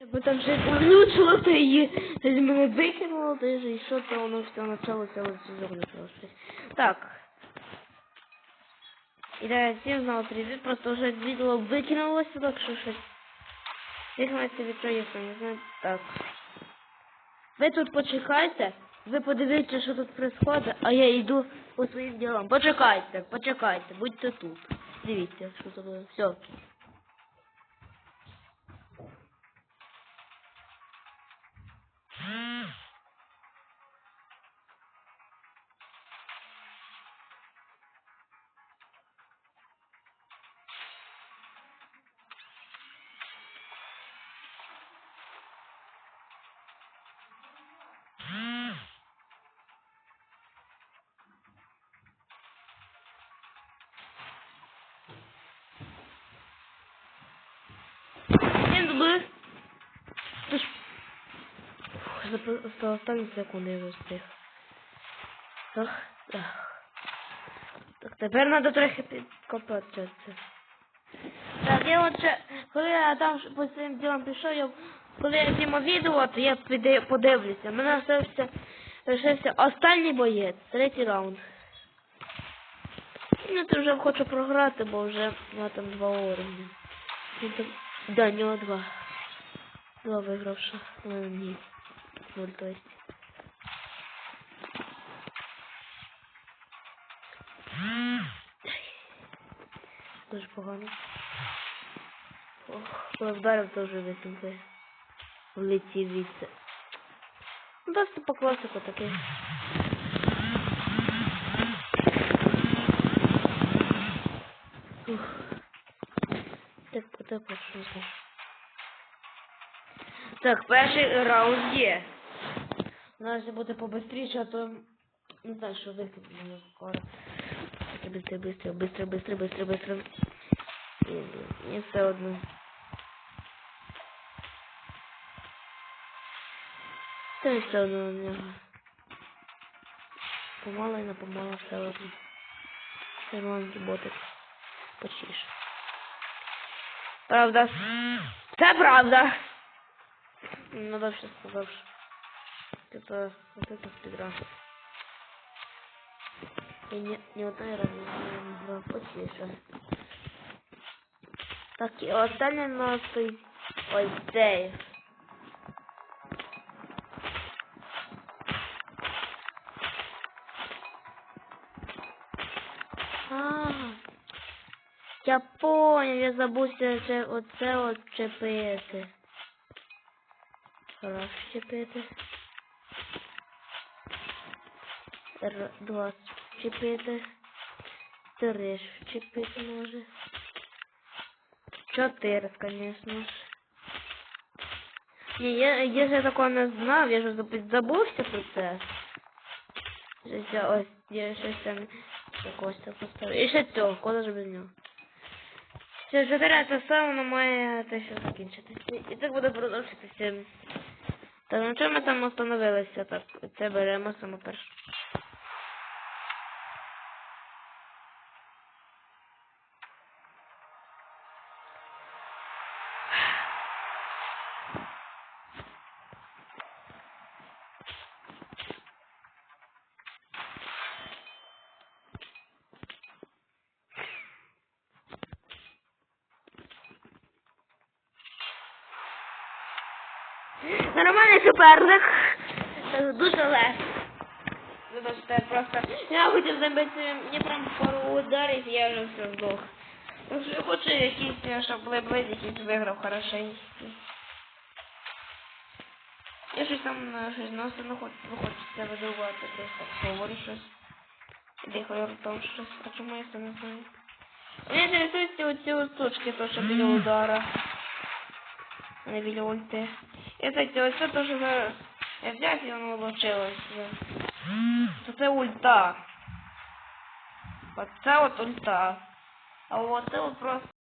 Бо там щось глючило, то її щось мене викинуло, то і що то воно все почалося ось заглючило щось. Так. І да, всім знову привіт, просто вже відео викинулося, так що щось. Викинулося від чого не знаю. Так. Ви тут почекайте, ви подивіться, що тут відбувається, а я йду по своїм ділам. Почекайте, почекайте, будьте тут. Дивіться, що це буде. Все. Mm-hmm. Останні секунди я встиг. Так, так. Так, тепер треба трохи це. Так, я от ще, коли я там по своїм ділам пішов, я, коли я знімав відео, то я піде, подивлюся. Мене залишився, залишився останній боєць, третій раунд. Ну, ти вже хочу програти, бо вже я там два уровня. Там- Да, у него два. Два выигравших. Ну, ні. Нуль, то есть. Дуже погано. Ох, коли вдарив, то вже висінкою. Влетів. Ну, просто по класику такий. Ух. Так, так, от що. Так, перший раунд є. Треба буде побыстріше, а то не знаю, що вихід мені скоро. Так, быстро, быстро, быстро, быстро, быстро, быстро. Ні, ні, ні, все одно. Та й все одно у нього. Помало і на помало все одно. Це маленький ботик. Почіше. Правда. Це правда. Ну да, сейчас сказав. що Это вот это спидран. И не, не одна раз, не два потише. Так, і останнє на той ось цей. А, я понял, я забувся це оце от чепити. Раз чепити. Р, два чепити. Три вчепити може. Чотири, звісно ж. Ні, я, я ж такого не знав, я ж заб- забувся про це. Щось я ось, я щось там якось так поставив. І ще цього, куди ж без нього. Все, чотири це все, воно має те, що закінчитися. І так буде продовжитися. Так, на чому ми там остановилися? Так, це беремо саме перше. Нормальний суперник. Е, Дуже легко. Вибачте, просто я хотів забити мені прям пару ударів, я вже все здох. Що я хочу якийсь, щоб Лейблейд якийсь виграв хорошенький. Я щось там е, щось носи не хочу, не хочеться видавати, десь так говорю щось. Дихаю ртом щось, а чому я це не знаю? Мені інтересують ці оці от то що біля удара. Не біля ульти. Так, ось це теж зараз я взять, і воно влучилось. То це ульта. Вот от ульта. А вот это вот просто